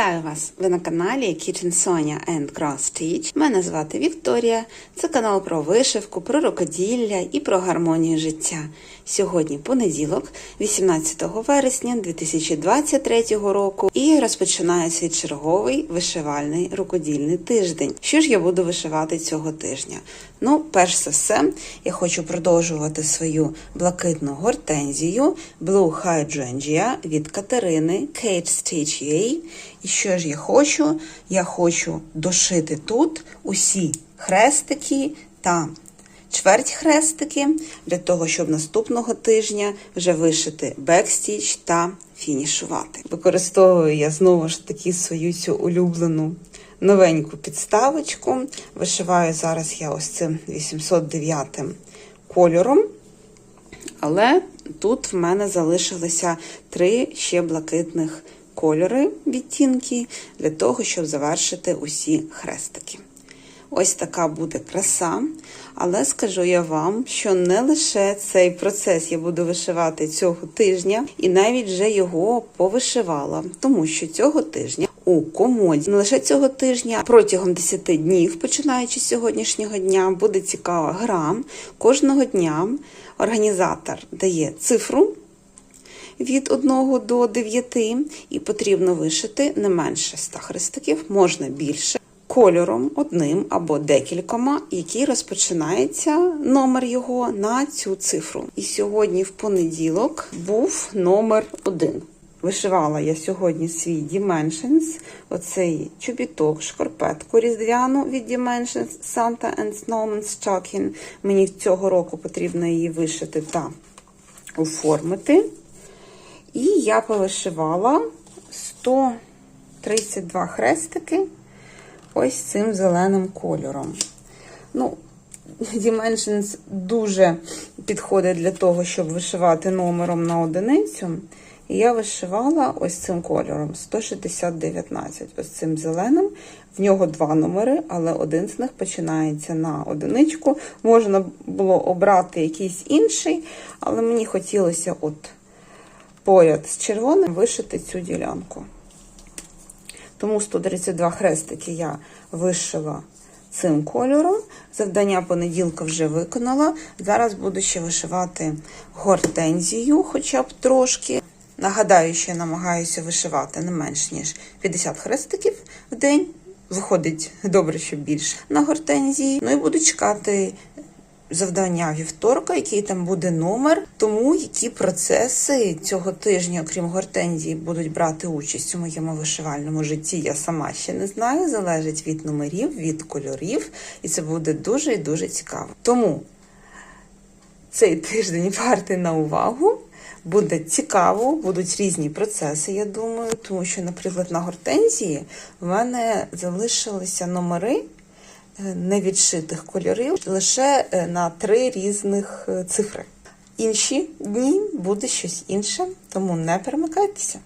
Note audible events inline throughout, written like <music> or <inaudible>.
Вітаю вас! Ви на каналі Kitchen Sonia and Cross Stitch. Мене звати Вікторія. Це канал про вишивку, про рукоділля і про гармонію життя. Сьогодні понеділок, 18 вересня 2023 року, і розпочинається черговий вишивальний рукодільний тиждень. Що ж я буду вишивати цього тижня? Ну, перш за все, я хочу продовжувати свою блакитну гортензію Blue Hydrangea від Катерини Kate Stitch UA. І що ж я хочу? Я хочу дошити тут усі хрестики та чверть хрестики для того, щоб наступного тижня вже вишити бекстіч та фінішувати. Використовую я знову ж таки свою цю улюблену новеньку підставочку. Вишиваю зараз я ось цим 809 кольором. Але тут в мене залишилося три ще блакитних кольори відтінки для того, щоб завершити усі хрестики. Ось така буде краса. Але скажу я вам, що не лише цей процес я буду вишивати цього тижня, і навіть вже його повишивала, тому що цього тижня у комоді не лише цього тижня, протягом 10 днів, починаючи з сьогоднішнього дня, буде цікава гра. Кожного дня організатор дає цифру. Від 1 до 9 і потрібно вишити не менше 100 хрестиків, можна більше, кольором одним або декількома, який розпочинається номер його на цю цифру. І сьогодні, в понеділок, був номер 1. Вишивала я сьогодні свій Dimensions, оцей чобіток, шкарпетку різдвяну від Dimensions Santa and Snowman Stocking. Мені цього року потрібно її вишити та оформити. І я повишивала 132 хрестики ось цим зеленим кольором. Ну, Dimensions дуже підходить для того, щоб вишивати номером на одиницю. І я вишивала ось цим кольором 16019, ось цим зеленим. В нього два номери, але один з них починається на одиничку. Можна було обрати якийсь інший, але мені хотілося от поряд з червоним вишити цю ділянку. Тому 132 хрестики я вишила цим кольором. Завдання понеділка вже виконала. Зараз буду ще вишивати гортензію, хоча б трошки. Нагадаю, що я намагаюся вишивати не менш ніж 50 хрестиків в день. Виходить добре, що більше на гортензії. Ну і буду чекати завдання вівторка, який там буде номер. Тому які процеси цього тижня, окрім гортензії, будуть брати участь у моєму вишивальному житті, я сама ще не знаю. Залежить від номерів, від кольорів, і це буде дуже і дуже цікаво. Тому цей тиждень вартий на увагу. Буде цікаво, будуть різні процеси, я думаю, тому що, наприклад, на гортензії в мене залишилися номери невідшитих кольорів лише на три різних цифри. Інші дні буде щось інше, тому не перемикайтеся.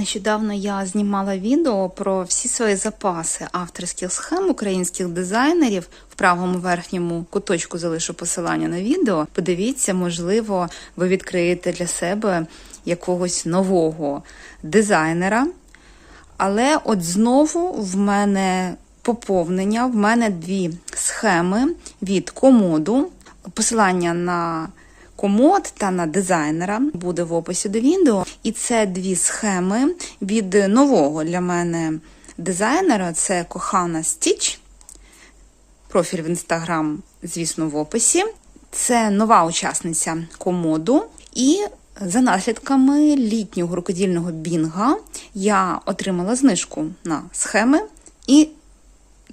Нещодавно я знімала відео про всі свої запаси авторських схем українських дизайнерів. В правому верхньому куточку залишу посилання на відео. Подивіться, можливо, ви відкриєте для себе якогось нового дизайнера. Але от знову в мене поповнення, в мене дві схеми від комоду. Посилання на комод та на дизайнера буде в описі до відео. І це дві схеми від нового для мене дизайнера. Це кохана Стіч. Профіль в інстаграм, звісно, в описі. Це нова учасниця комоду. І за наслідками літнього рукодільного бінга я отримала знижку на схеми і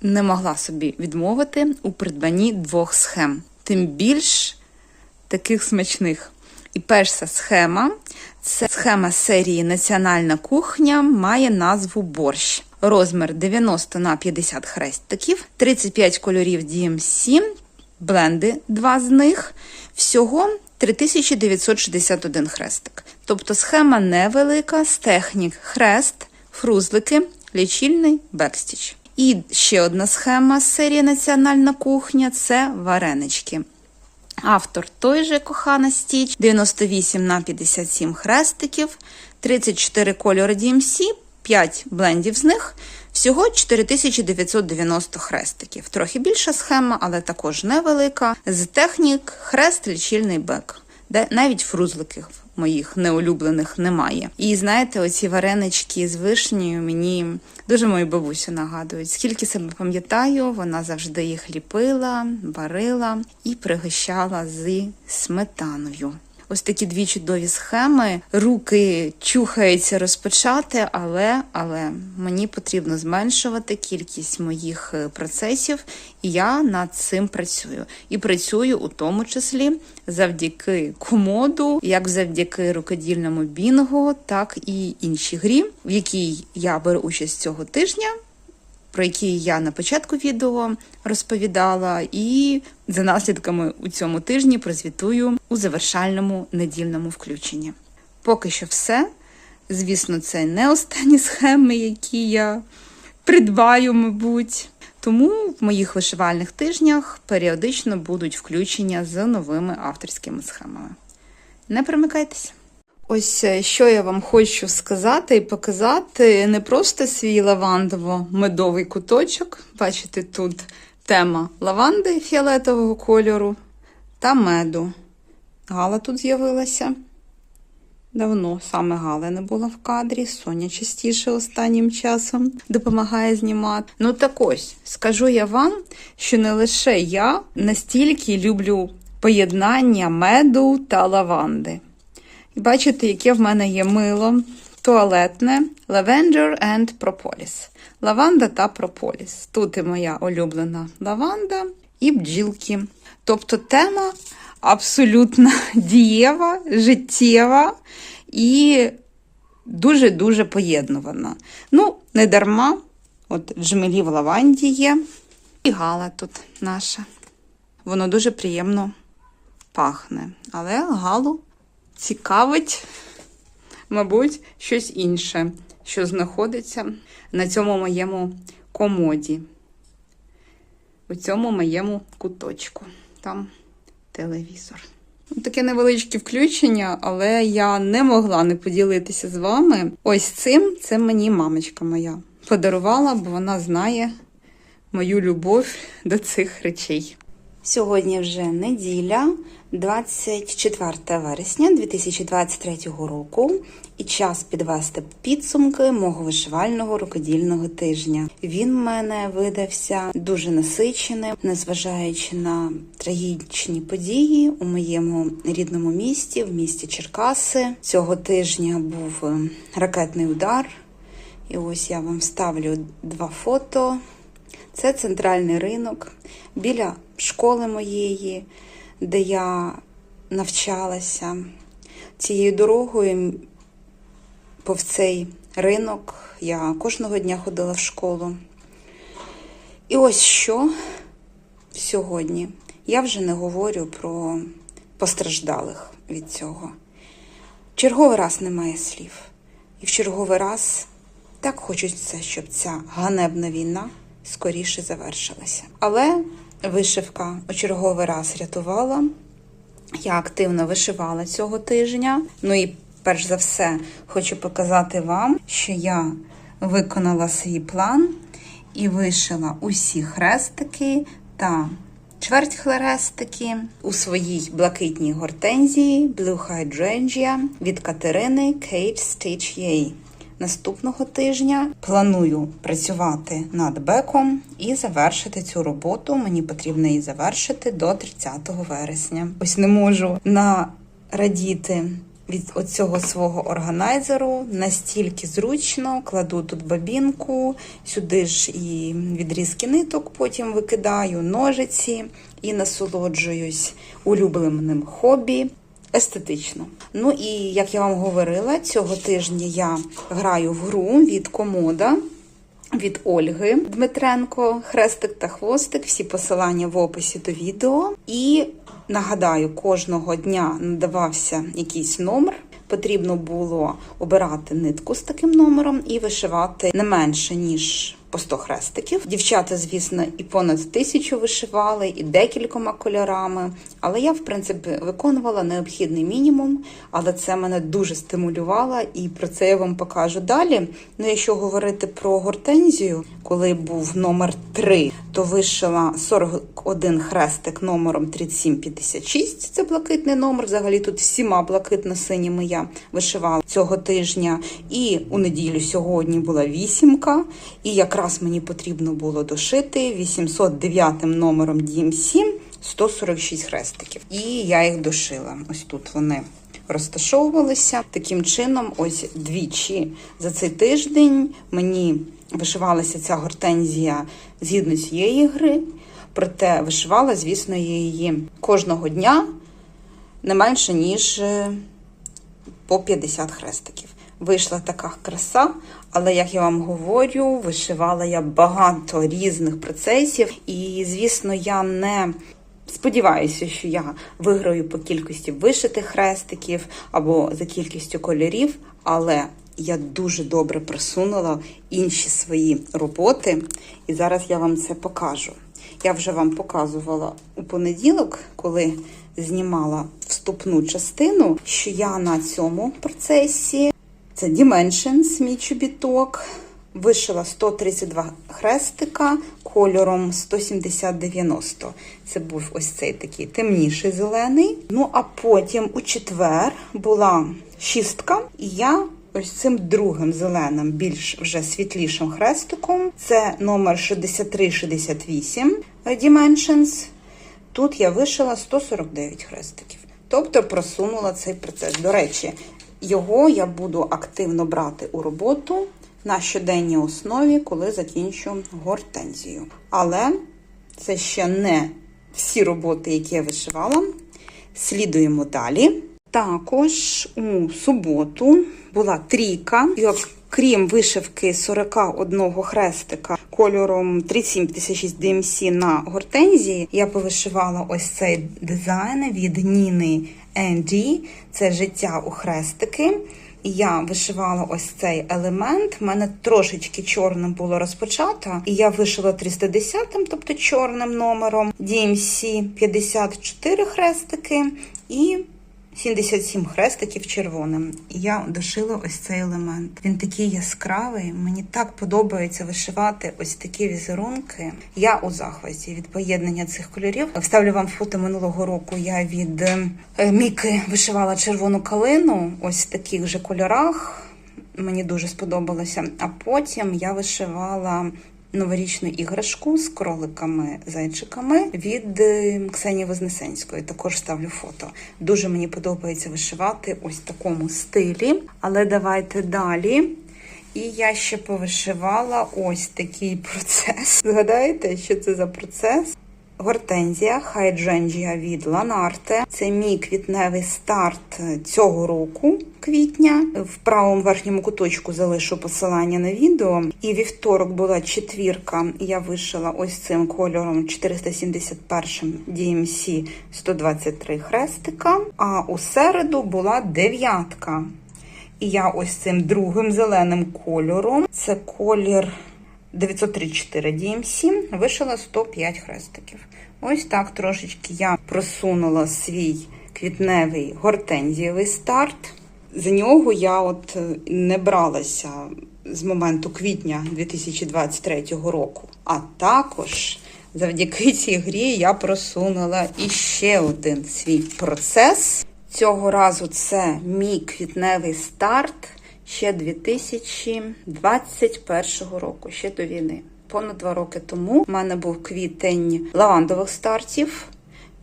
не могла собі відмовити у придбанні двох схем. Тим більш таких смачних. І перша схема це схема серії Національна кухня має назву борщ. Розмір 90 на 50 хрестиків, 35 кольорів DMC, бленди, два з них. Всього 3961 хрестик. Тобто схема невелика з технік хрест, фрузлики, лічильний бекстіч. І ще одна схема з серії Національна кухня це варенички. Автор той же кохана Стіч, 98 на 57 хрестиків, 34 кольори DMC, 5 блендів з них, всього 4990 хрестиків. Трохи більша схема, але також невелика. З технік хрест, лічильний бек, де навіть фрузликів моїх неулюблених немає. І знаєте, оці варенички з вишнею мені дуже мою бабусю нагадують. Скільки себе пам'ятаю, вона завжди їх ліпила, варила і пригощала з сметаною. Ось такі дві чудові схеми. Руки чухаються розпочати, але, але мені потрібно зменшувати кількість моїх е, процесів, і я над цим працюю. І працюю у тому числі завдяки комоду, як завдяки рукодільному бінгу, так і іншій грі, в якій я беру участь цього тижня про які я на початку відео розповідала, і за наслідками у цьому тижні прозвітую у завершальному недільному включенні. Поки що все. Звісно, це не останні схеми, які я придбаю, мабуть. Тому в моїх вишивальних тижнях періодично будуть включення з новими авторськими схемами. Не примикайтеся! Ось е, що я вам хочу сказати і показати не просто свій лавандово-медовий куточок. Бачите, тут тема лаванди фіолетового кольору та меду. Гала тут з'явилася. Давно саме Гала не була в кадрі, Соня частіше останнім часом допомагає знімати. Ну так ось, скажу я вам, що не лише я настільки люблю поєднання меду та лаванди. Бачите, яке в мене є мило туалетне Lavender and Propolis. Лаванда та прополіс. Тут і моя улюблена лаванда і бджілки. Тобто тема абсолютно <laughs> дієва, життєва і дуже-дуже поєднувана. Ну, не дарма, от джмелі в лаванді є. І гала тут наша. Воно дуже приємно пахне. Але галу цікавить, мабуть, щось інше, що знаходиться на цьому моєму комоді, у цьому моєму куточку. Там телевізор. Таке невеличке включення, але я не могла не поділитися з вами. Ось цим це мені мамочка моя подарувала, бо вона знає мою любов до цих речей. Сьогодні вже неділя, 24 вересня 2023 року, і час підвести підсумки мого вишивального рукодільного тижня. Він в мене видався дуже насиченим, незважаючи на трагічні події у моєму рідному місті, в місті Черкаси. Цього тижня був е, ракетний удар. І ось я вам ставлю два фото. Це центральний ринок біля школи моєї, де я навчалася. Цією дорогою повз цей ринок я кожного дня ходила в школу. І ось що сьогодні. Я вже не говорю про постраждалих від цього. Черговий раз немає слів. І в черговий раз так хочеться, щоб ця ганебна війна скоріше завершилася. Але вишивка у черговий раз рятувала. Я активно вишивала цього тижня. Ну і перш за все хочу показати вам, що я виконала свій план і вишила усі хрестики та чверть хрестики у своїй блакитній гортензії Blue Hydrangea від Катерини Kate Stitch Yay. Наступного тижня планую працювати над беком і завершити цю роботу. Мені потрібно її завершити до 30 вересня. Ось не можу нарадіти від оцього свого органайзеру настільки зручно. Кладу тут бабінку, сюди ж і відрізки ниток, потім викидаю ножиці і насолоджуюсь улюбленим хобі. Естетично. Ну і як я вам говорила, цього тижня я граю в гру від комода від Ольги Дмитренко, хрестик та хвостик. Всі посилання в описі до відео. І нагадаю, кожного дня надавався якийсь номер. Потрібно було обирати нитку з таким номером і вишивати не менше ніж по 100 хрестиків. Дівчата, звісно, і понад тисячу вишивали, і декількома кольорами. Але я, в принципі, виконувала необхідний мінімум, але це мене дуже стимулювало, і про це я вам покажу далі. Ну, якщо говорити про гортензію, коли був номер 3, то вишила 41 хрестик номером 3756. Це блакитний номер. Взагалі тут всіма блакитно-синіми я вишивала цього тижня. І у неділю сьогодні була вісімка. І якраз мені потрібно було дошити 809 номером DMC 146 хрестиків. І я їх дошила. Ось тут вони розташовувалися. Таким чином, ось двічі за цей тиждень мені вишивалася ця гортензія згідно цієї гри. Проте вишивала, звісно, я її кожного дня не менше, ніж е, по 50 хрестиків. Вийшла така краса, але як я вам говорю, вишивала я багато різних процесів, і звісно, я не сподіваюся, що я виграю по кількості вишитих хрестиків або за кількістю кольорів, але я дуже добре просунула інші свої роботи, і зараз я вам це покажу. Я вже вам показувала у понеділок, коли знімала вступну частину, що я на цьому процесі це Dimensions, мій чобіток. Вишила 132 хрестика кольором 170-90. Це був ось цей такий темніший зелений. Ну, а потім у четвер була шістка, і я ось цим другим зеленим, більш вже світлішим хрестиком. Це номер 6368 Dimensions. Тут я вишила 149 хрестиків. Тобто просунула цей процес. До речі, його я буду активно брати у роботу на щоденній основі, коли закінчу гортензію. Але це ще не всі роботи, які я вишивала. Слідуємо далі. Також у суботу була трійка, і окрім вишивки 41 хрестика кольором 3756 DMC на гортензії, я повишивала ось цей дизайн від Ніни Енді. Це життя у хрестики. Я вишивала ось цей елемент. У мене трошечки чорним було розпочато. І я вишила 310-м, тобто чорним номером, DMC 54 хрестики і 77 хрестиків червоним. І я дошила ось цей елемент. Він такий яскравий. Мені так подобається вишивати ось такі візерунки. Я у захваті від поєднання цих кольорів. Вставлю вам фото минулого року. Я від е, Міки вишивала червону калину, ось в таких же кольорах. Мені дуже сподобалося. А потім я вишивала новорічну іграшку з кроликами зайчиками від е, Ксенії Вознесенської. Також ставлю фото. Дуже мені подобається вишивати ось в такому стилі. Але давайте далі. І я ще повишивала ось такий процес. <laughs> Згадаєте, що це за процес? Гортензія Хайдженджія від Ланарте. Це мій квітневий старт цього року, квітня. В правому верхньому куточку залишу посилання на відео. І вівторок була четвірка. Я вишила ось цим кольором 471 DMC 123 хрестика. А у середу була дев'ятка. І я ось цим другим зеленим кольором, це колір 934 DMC, вишила 105 хрестиків. Ось так трошечки я просунула свій квітневий гортензієвий старт. За нього я от е, не бралася з моменту квітня 2023 року. А також завдяки <laughs> цій грі я просунула іще один свій процес. Цього разу це мій квітневий старт ще 2021 року, ще до війни. Понад два роки тому в мене був квітень лавандових стартів.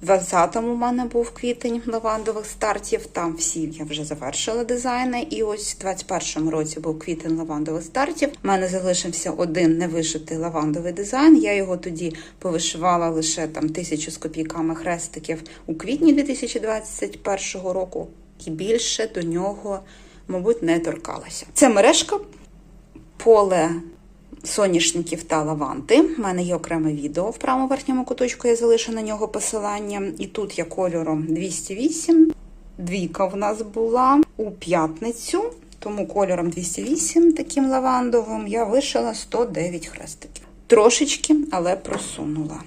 В 20-му у мене був квітень лавандових стартів. Там всі я вже завершила дизайни. І ось в 21-му році був квітень лавандових стартів. У мене залишився один невишитий лавандовий дизайн. Я його тоді повишивала лише там тисячу з копійками хрестиків у квітні 2021 року, і більше до нього, мабуть, не торкалася. Це мережка поле соняшників та лаванти. У мене є окреме відео в правому верхньому куточку, я залишу на нього посилання. І тут я кольором 208. Двійка в нас була у п'ятницю, тому кольором 208, таким лавандовим, я вишила 109 хрестиків. Трошечки, але просунула.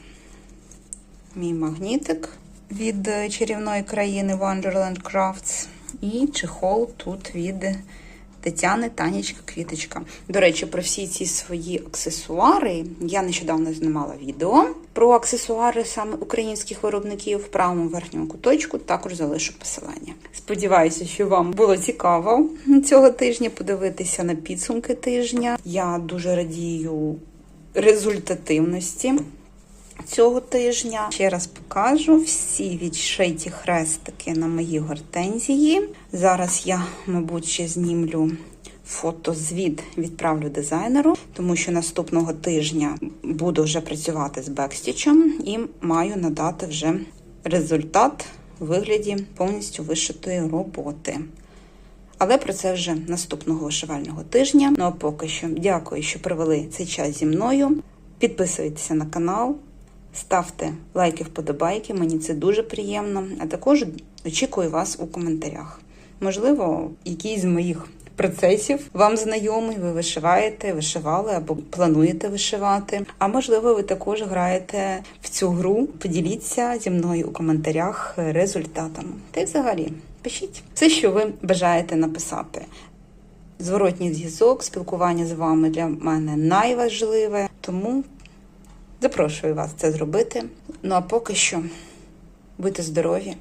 Мій магнітик від чарівної країни Wonderland Crafts. І чехол тут від Тетяни Танечка Квіточка. До речі, про всі ці свої аксесуари я нещодавно знімала відео про аксесуари саме українських виробників в правому верхньому куточку. Також залишу посилання. Сподіваюся, що вам було цікаво цього тижня подивитися на підсумки тижня. Я дуже радію результативності цього тижня. Ще раз покажу всі відшиті хрестики на моїй гортензії. Зараз я, мабуть, ще знімлю фотозвіт, відправлю дизайнеру, тому що наступного тижня буду вже працювати з бекстічем і маю надати вже результат у вигляді повністю вишитої роботи. Але про це вже наступного вишивального тижня. Ну а поки що дякую, що провели цей час зі мною. Підписуйтеся на канал, ставте лайки, вподобайки, мені це дуже приємно. А також очікую вас у коментарях. Можливо, якийсь з моїх процесів вам знайомий, ви вишиваєте, вишивали або плануєте вишивати. А можливо, ви також граєте в цю гру. Поділіться зі мною у коментарях результатами. Та й взагалі, пишіть все, що ви бажаєте написати. Зворотній зв'язок, спілкування з вами для мене найважливе, тому запрошую вас це зробити. Ну а поки що будьте здорові,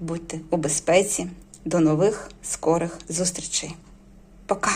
будьте у безпеці. До нових скорих зустрічей. Пока!